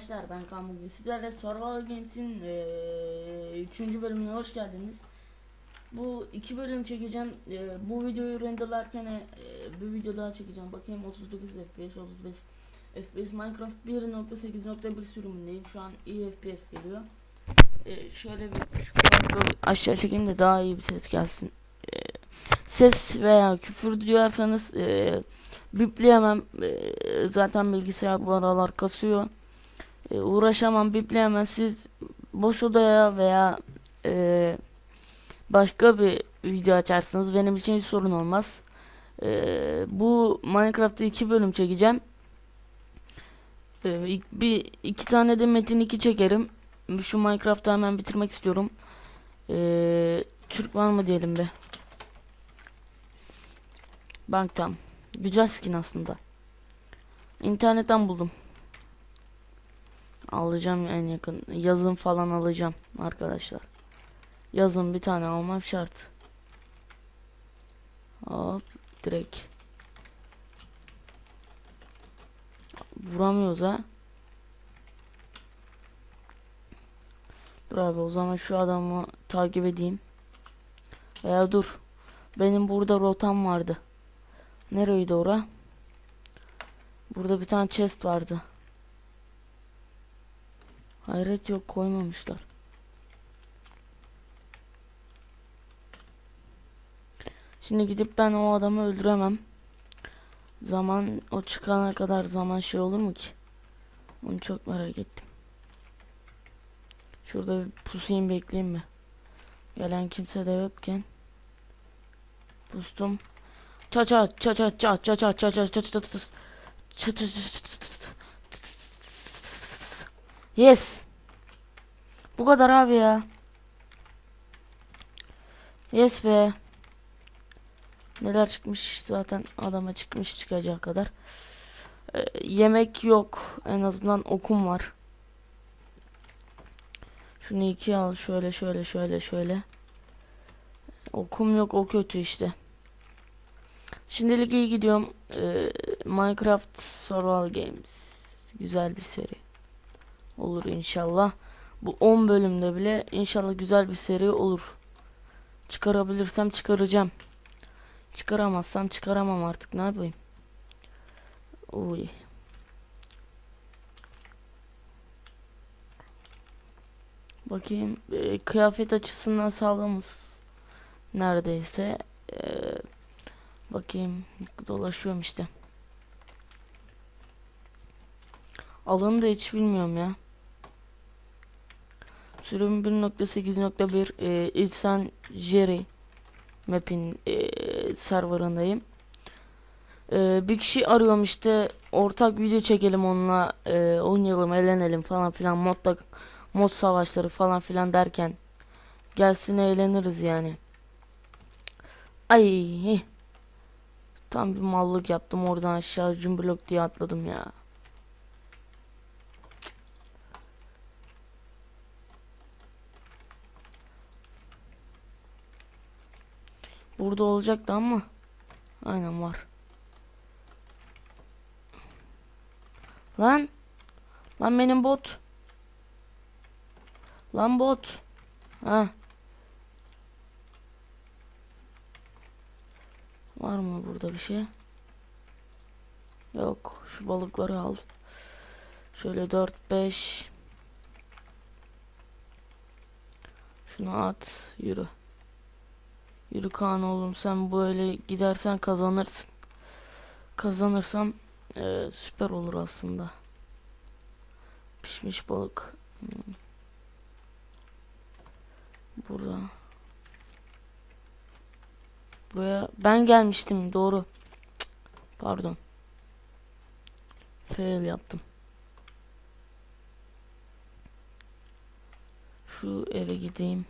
arkadaşlar ben Kaan sizlerle Survival Games'in 3. bölümüne hoş geldiniz. Bu iki bölüm çekeceğim. Eee, bu videoyu renderlarken e, bir video daha çekeceğim. Bakayım 39 FPS, 35 FPS Minecraft 1.8.1 sürümündeyim. Şu an iyi FPS geliyor. Eee, şöyle bir şu aşağı çekeyim de daha iyi bir ses gelsin. Eee, ses veya küfür duyarsanız eee bipleyemem. Eee, zaten bilgisayar bu aralar kasıyor. Eee, uğraşamam, bipleyemem. Siz boş odaya veya eee, başka bir video açarsınız. Benim için hiç sorun olmaz. Eee, bu Minecraft'ta iki bölüm çekeceğim. İlk- bir iki tane de Metin 2 çekerim. Şu Minecraft'ı hemen bitirmek istiyorum. Eee, Türk var mı diyelim be. Banktam. Güzel skin aslında. İnternetten buldum. Alacağım en yakın. Yazın falan alacağım arkadaşlar. Yazın bir tane almam şart. Hop direkt. Vuramıyoruz ha. Dur abi o zaman şu adamı takip edeyim. Veya dur. Benim burada rotam vardı. Nereydi ora? Burada bir tane chest vardı. Hayret yok koymamışlar. Şimdi gidip ben o adamı öldüremem. Zaman o çıkana kadar zaman şey olur mu ki? Onu çok merak ettim. Şurada bir pusayım bekleyeyim mi? Gelen kimse de yokken. Pustum. Ça ça ça ça ça ça ça ça ça ça ça ça ça ça ça Yes. Bu kadar abi ya. Yes be. Neler çıkmış zaten adama çıkmış çıkacağı kadar. Ee, yemek yok. En azından okum var. Şunu iki al. Şöyle şöyle şöyle şöyle. Okum yok o kötü işte. Şimdilik iyi gidiyorum. Ee, Minecraft Survival Games. Güzel bir seri. Olur inşallah. Bu 10 bölümde bile inşallah güzel bir seri olur. Çıkarabilirsem çıkaracağım. Çıkaramazsam çıkaramam artık ne yapayım. Uy. Bakayım ee, kıyafet açısından sağlamız neredeyse. Ee, bakayım dolaşıyorum işte. Alanı da hiç bilmiyorum ya. Sürüm 1.8.1 e, Jerry map'in e, serverındayım. E, bir kişi arıyorum işte ortak video çekelim onunla e, oynayalım eğlenelim falan filan modda mod savaşları falan filan derken gelsin eğleniriz yani. Ay tam bir mallık yaptım oradan aşağı cumblok diye atladım ya. Burada olacaktı ama aynen var. Lan lan benim bot. Lan bot. Ha. Var mı burada bir şey? Yok. Şu balıkları al. Şöyle 4 5 Şunu at, yürü. Yürü Kaan oğlum sen böyle gidersen kazanırsın. Kazanırsam eee, süper olur aslında. Pişmiş balık. Hmm. Burada. Buraya ben gelmiştim doğru. Pardon. Fail yaptım. Şu eve gideyim.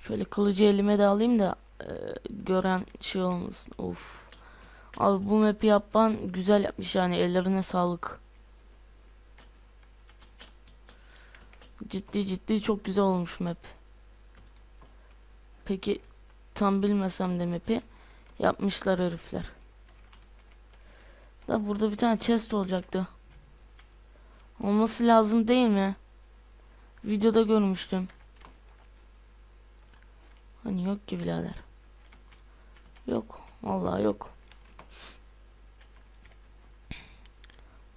Şöyle kılıcı elime de alayım da e, gören şey olmasın. Of. Abi bu map'i yapan güzel yapmış yani ellerine sağlık. Ciddi ciddi çok güzel olmuş map. Peki tam bilmesem de map'i yapmışlar herifler. Da burada bir tane chest olacaktı. Olması lazım değil mi? Videoda görmüştüm. Hani yok ki birader. Yok. Vallahi yok.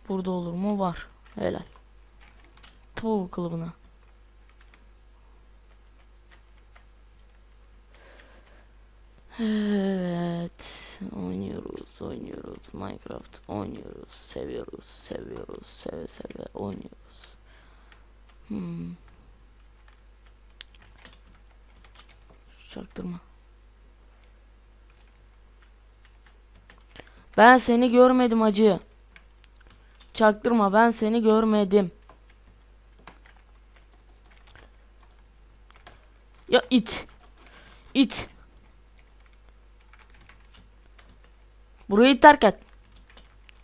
Burada olur mu? Var. Helal. Tavuğu kılıbına. Evet. Oynuyoruz, oynuyoruz. Minecraft oynuyoruz. Seviyoruz, seviyoruz. Seve seve oynuyoruz. Hmm. Çaktırma. Ben seni görmedim acı. Çaktırma ben seni görmedim. Ya it. İt. Burayı terk et.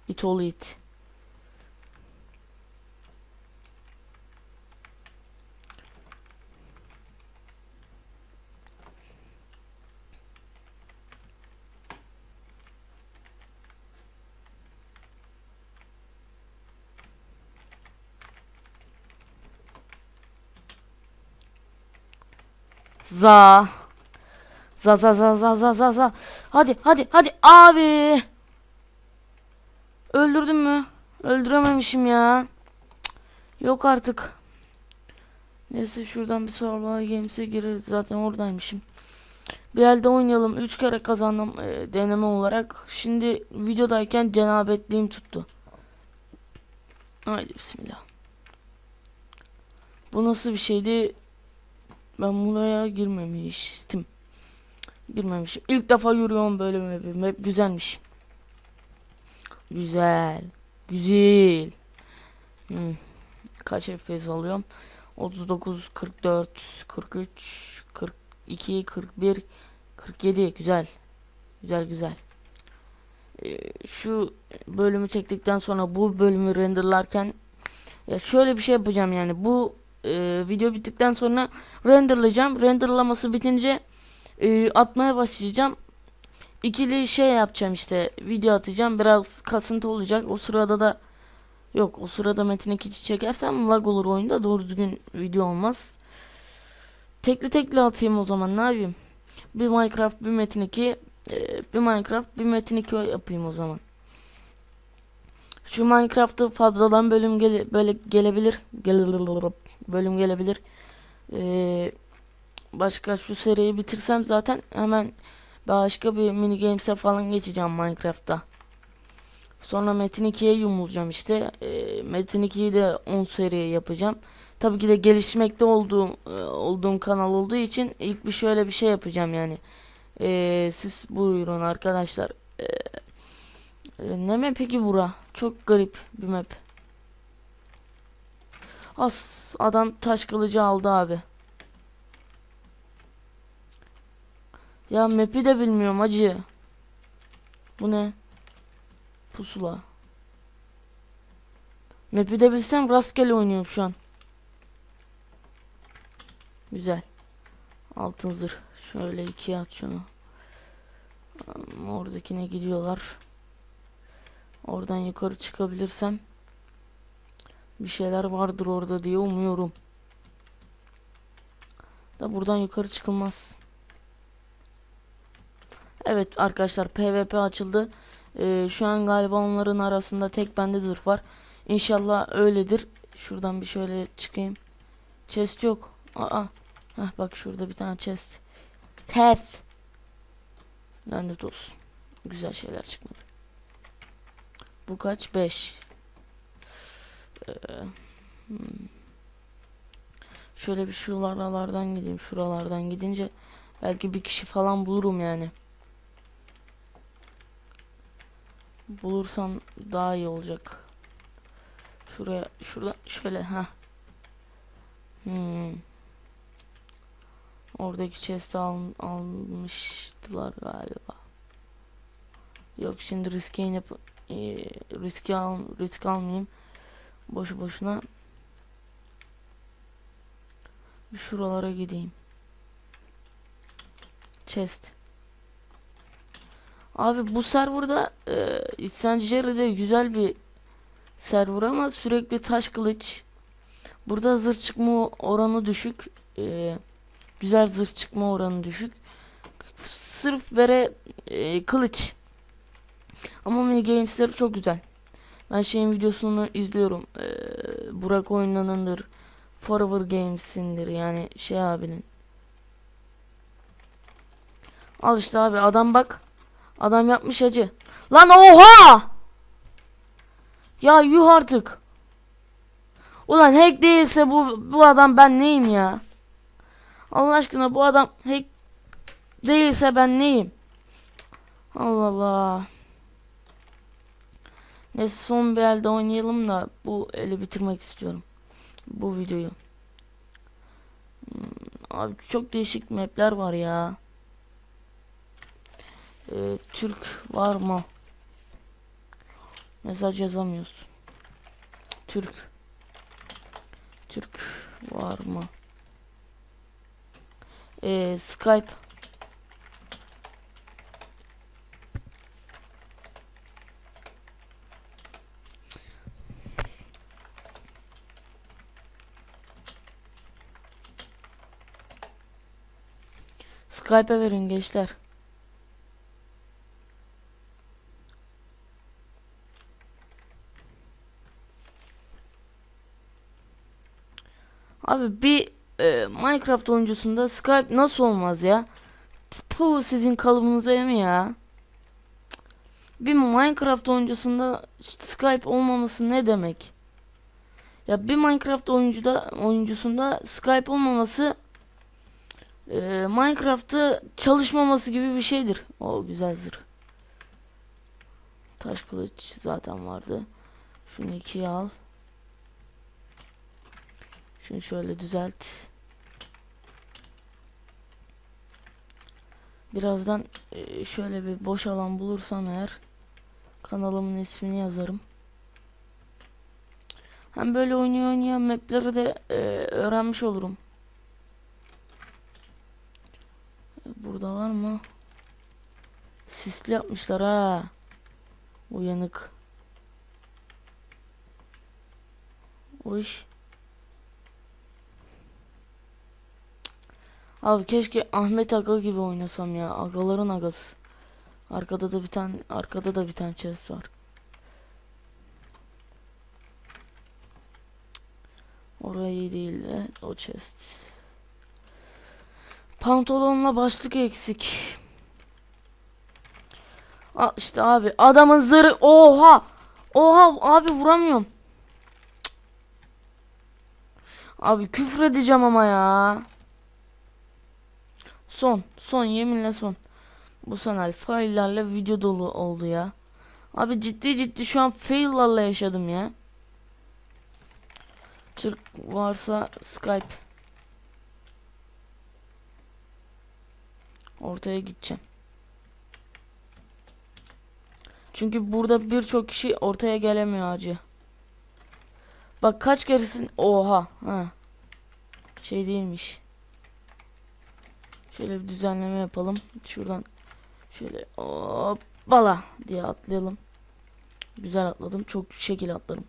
İt oğlu it. Za. Za za za za za za za. Hadi hadi hadi abi. Öldürdün mü? Öldürememişim ya. Yok artık. Neyse şuradan bir survival games'e gireriz. Zaten oradaymışım. Bir elde oynayalım. 3 kere kazandım e, deneme olarak. Şimdi videodayken cenabetliğim tuttu. Haydi bismillah. Bu nasıl bir şeydi? Ben buraya girmemiştim. Girmemişim. İlk defa yürüyorum böyle bir map. Map güzelmiş. Güzel. Güzel. Hmm. Kaç FPS alıyorum? 39, 44, 43, 42, 41, 47. Güzel. Güzel güzel. Ee, şu bölümü çektikten sonra bu bölümü renderlarken ya şöyle bir şey yapacağım yani bu e, video bittikten sonra renderlayacağım. Renderlaması bitince e, atmaya başlayacağım. İkili şey yapacağım işte video atacağım. Biraz kasıntı olacak. O sırada da yok o sırada Metin 2 çekersem lag olur oyunda. Doğru düzgün video olmaz. Tekli tekli atayım o zaman ne yapayım? Bir Minecraft bir Metin 2 e, bir Minecraft bir Metin 2 yapayım o zaman. Şu Minecraft'ı fazladan bölüm gele, böyle gelebilir. Gele- bölüm gelebilir. Ee, başka şu seriyi bitirsem zaten hemen başka bir mini games'e falan geçeceğim Minecraft'ta. Sonra Metin 2'ye yumulacağım işte. Ee, Metin 2'yi de 10 seri yapacağım. Tabii ki de gelişmekte olduğum e, olduğum kanal olduğu için ilk bir şöyle bir şey yapacağım yani. Ee, siz buyurun arkadaşlar. Ee, e, ne map peki bura? Çok garip bir map. As adam taş kılıcı aldı abi. Ya map'i de bilmiyorum acı. Bu ne? Pusula. Map'i de bilsem rastgele oynuyorum şu an. Güzel. Altın zırh. Şöyle ikiye at şunu. Oradakine gidiyorlar. Oradan yukarı çıkabilirsem bir şeyler vardır orada diye umuyorum. Da buradan yukarı çıkılmaz. Evet arkadaşlar PvP açıldı. Ee, şu an galiba onların arasında tek bende zırh var. İnşallah öyledir. Şuradan bir şöyle çıkayım. Chest yok. Aa. Heh, bak şurada bir tane chest. Tef. Lanet olsun. Güzel şeyler çıkmadı. Bu kaç? 5. Ee, hmm. Şöyle bir şuralardan gideyim. Şuralardan gidince belki bir kişi falan bulurum yani. Bulursam daha iyi olacak. Şuraya şurada şöyle ha. Hmm. Oradaki chest'i al, almıştılar galiba. Yok şimdi riske inip e, riske al, risk almayayım. Boşu boşuna şuralara gideyim. Chest. Abi bu serverda e, İhsan güzel bir server ama sürekli taş kılıç. Burada zırh çıkma oranı düşük. Ee, güzel zırh çıkma oranı düşük. Sırf vere e, kılıç. Ama mini gamesleri çok güzel. Ben şeyin videosunu izliyorum. Ee, Burak oynanındır. Forever Games'indir yani şey abinin. Al işte abi adam bak. Adam yapmış acı. Lan oha! Ya yuh artık. Ulan hack değilse bu bu adam ben neyim ya? Allah aşkına bu adam hack değilse ben neyim? Allah Allah. Neyse son bir elde oynayalım da bu eli bitirmek istiyorum. Bu videoyu. Hmm, Abi çok değişik mapler var ya. Ee, Türk var mı? Mesaj yazamıyoruz. Türk. Türk var mı? Ee, Skype. Skype'e verin gençler. Abi bir e, Minecraft oyuncusunda Skype nasıl olmaz ya? Bu sizin kalıbınıza mi ya? Bir Minecraft oyuncusunda Skype olmaması ne demek? Ya bir Minecraft oyuncuda oyuncusunda Skype olmaması e, Minecraft'ı çalışmaması gibi bir şeydir. O güzel zırh. Taş kılıç zaten vardı. Şunu ikiye al. Şunu şöyle düzelt. Birazdan e, şöyle bir boş alan bulursam eğer kanalımın ismini yazarım. Hem böyle oynuyor oynuyor mapleri de e, öğrenmiş olurum. E, Burada var mı? Sisli yapmışlar ha. Uyanık. O iş. Abi keşke Ahmet Aga gibi oynasam ya. Agaların agası. Arkada da bir tane arkada da bir tane chest var. Orayı değil de o chest. Pantolonla başlık eksik. Al işte abi adamın zırhı oha. Oha abi vuramıyorum. Cık. Abi küfür edeceğim ama ya. Son. Son yeminle son. Bu sene faillerle video dolu oldu ya. Abi ciddi ciddi şu an faillerle yaşadım ya. Türk varsa Skype. Ortaya gideceğim. Çünkü burada birçok kişi ortaya gelemiyor acı. Bak kaç keresin oha ha. Şey değilmiş. Şöyle bir düzenleme yapalım. Şuradan şöyle hoppala diye atlayalım. Güzel atladım. Çok şekil atlarım.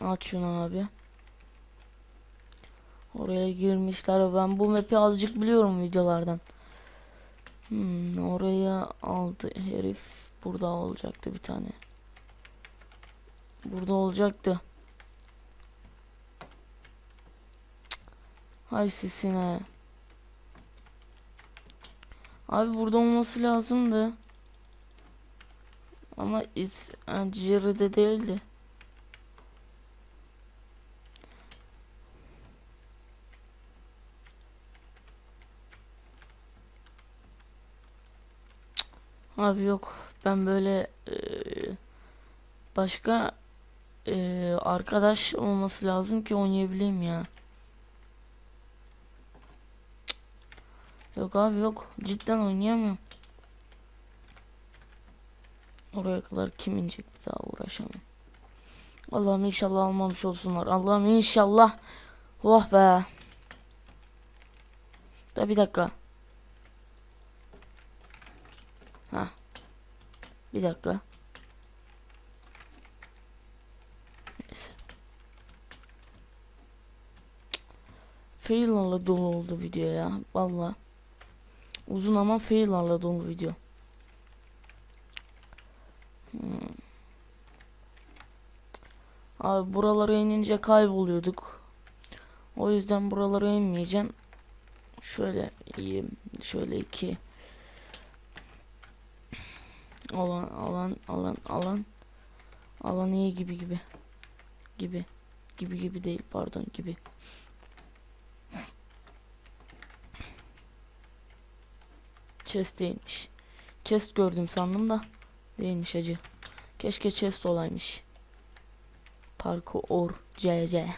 At şunu abi. Oraya girmişler. Ben bu map'i azıcık biliyorum videolardan. Hmm, oraya aldı herif. Burada olacaktı bir tane. Burada olacaktı. Hay sesine. Abi burada olması lazımdı. Ama is Jerry'de değildi. Abi yok. Ben böyle eee, başka eee, arkadaş olması lazım ki oynayabileyim ya. Yok abi yok. Cidden oynayamıyorum. Oraya kadar kim inecek bir daha uğraşamam. Allah'ım inşallah almamış olsunlar. Allah'ım inşallah. Oh be. Da bir dakika. Bir dakika. Neyse. Fail'larla dolu oldu video ya. Valla. Uzun ama fail'larla dolu video. Hmm. Abi buralara inince kayboluyorduk. O yüzden buralara inmeyeceğim. Şöyle yiyeyim. Şöyle iki. Alan alan alan alan. Alan iyi gibi gibi. Gibi. Gibi gibi değil pardon gibi. Chest değilmiş. Chest gördüm sandım da değilmiş acı. Keşke chest olaymış. Parkur CC.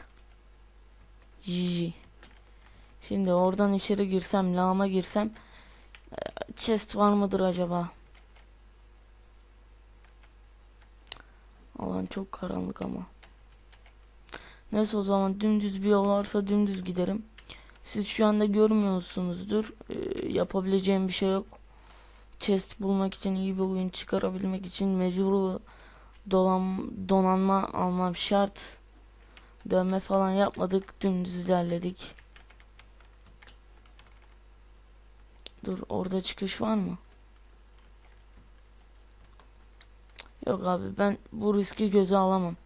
Jiji. Şimdi oradan içeri girsem, lağıma girsem e, chest var mıdır acaba? Alan çok karanlık ama. Neyse o zaman dümdüz bir yol varsa dümdüz giderim. Siz şu anda görmüyorsunuzdur. Ee, yapabileceğim bir şey yok. Chest bulmak için iyi bir oyun çıkarabilmek için mecbur dolan, donanma almam şart. Dönme falan yapmadık. Dümdüz ilerledik. Dur orada çıkış var mı? Yok abi ben bu riski göze alamam.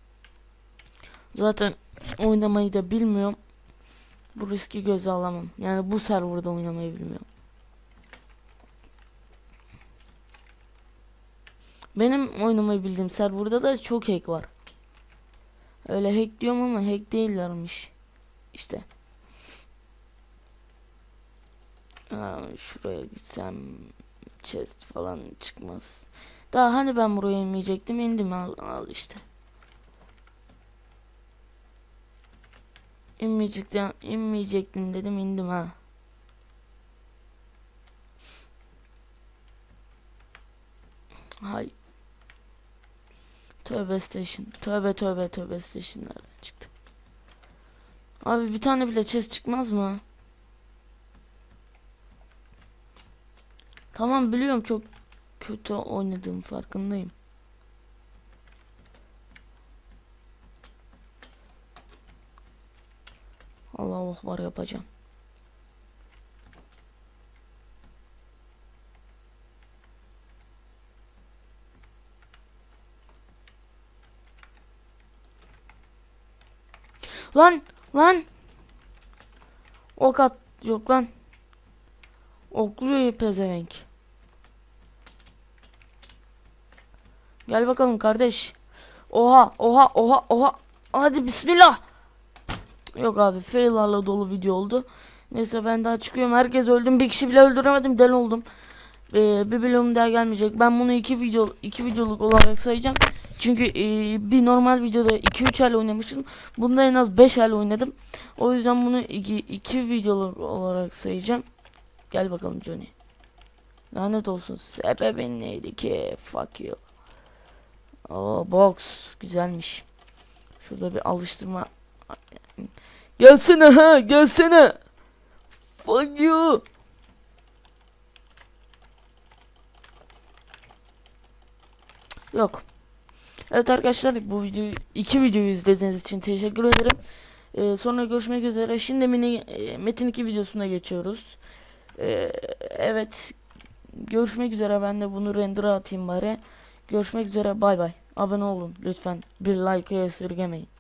Zaten oynamayı da bilmiyorum. Bu riski göze alamam. Yani bu serverda oynamayı bilmiyorum. Benim oynamayı bildiğim serverda da çok hack var. Öyle hack diyorum ama hack değillermiş. İşte. Ha, şuraya gitsem chest falan çıkmaz. Daha hani ben buraya inmeyecektim indim al, işte. İnmeyecektim, inmeyecektim dedim indim ha. Hay. Tövbe station. Tövbe tövbe tövbe station nereden çıktı? Abi bir tane bile chest çıkmaz mı? Tamam biliyorum çok kötü oynadığım farkındayım. Allahu akbar yapacağım. Lan lan. Ok at yok lan. Okluyor pezevenk. Gel bakalım kardeş. Oha oha oha oha. Hadi bismillah. Yok abi fail'larla dolu video oldu. Neyse ben daha çıkıyorum. Herkes öldüm. Bir kişi bile öldüremedim. Deli oldum. Ee, bir milyonum daha gelmeyecek. Ben bunu iki video iki videoluk olarak sayacağım. Çünkü e, bir normal videoda 2-3 el oynamıştım. Bunda en az 5 el oynadım. O yüzden bunu 2 iki videoluk olarak sayacağım. Gel bakalım Johnny. Lanet olsun. Sebebin neydi ki? Fuck you. Oo box güzelmiş. Şurada bir alıştırma. Gelsene ha gelsene. Fuck you. Yok. Evet arkadaşlar bu videoyu iki videoyu izlediğiniz için teşekkür ederim. Ee, sonra görüşmek üzere. Şimdi mini e, Metin 2 videosuna geçiyoruz. Ee, evet. Görüşmek üzere. Ben de bunu render'a atayım bari. Görüşmek üzere. Bay bay. Abone olun lütfen. Bir like esirgemeyin.